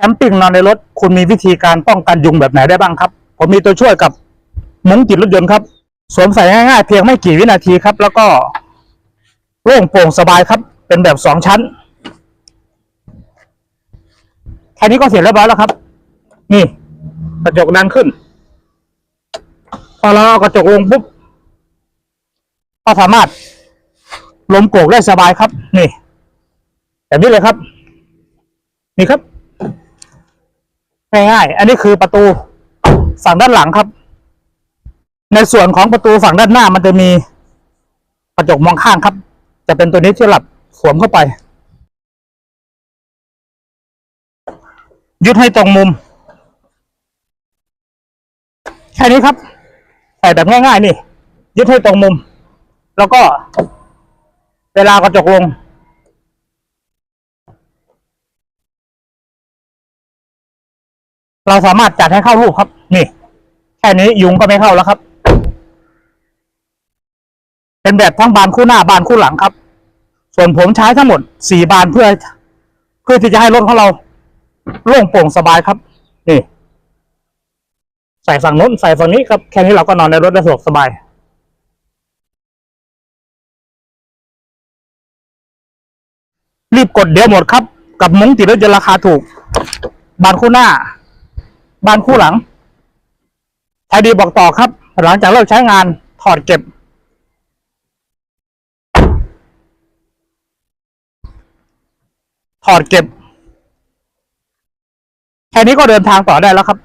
แคมปิ้งนอนในรถ คุณมีวิธีการป้องกันยุงแบบไหนได้บ้างครับ ผมมีตัวช่วยกับมุ้งติดรถยนต์ครับ สวมใส่ง่ายๆเพียงไม่กี่วินาทีครับ แล้วก็โล่งโปร่งสบายครับ เป็นแบบสองชั้นแค่นี้ก็เสร็จเรียบร้อยแล้วครับ นี่ กระจกดันขึ้น พอเรากระจกลงปุ๊บก็สามารถลมโกกได้สบายครับ นี่แบบนี้เลยครับ นี่ครับ ง่ายๆอันนี้คือประตูฝั่งด้านหลังครับ ในส่วนของประตูฝั่งด้านหน้ามันจะมีกระจกมองข้างครับ จะเป็นตัวนี้ที่หลับสวมเข้าไป ยึดให้ตรงมุม แค่นี้ครับใส่แบบง่ายๆนี่ ยึดให้ตรงมุม แล้วก็เวลากระจกลง เราสามารถจัดให้เข้ารูปครับ นี่ แค่นี้ยุงก็ไม่เข้าแล้วครับ เป็นแบบทั้งบานคู่หน้าบานคู่หลังครับ ส่วนผมใช้ทั้งหมดสี่บานเพื่อ เพื่อที่จะให้รถของเราโล่งโปร่งสบายครับ นี่ ใส่ฝั่งน้นใส่ฝั่งนี้ครับ แค่นี้เราก็นอนในรถได้สะดวกสบายรีบกดเดี๋ยวหมดครับ กับมุ้งติดรถยนต์ราคาถูก บานคู่หน้า บานคู่หลังไทยดีบอกต่อครับ หลังจากเลิกใช้งานถอดเก็บ ถอดเก็บ แค่นี้ก็เดินทางต่อได้แล้วครับ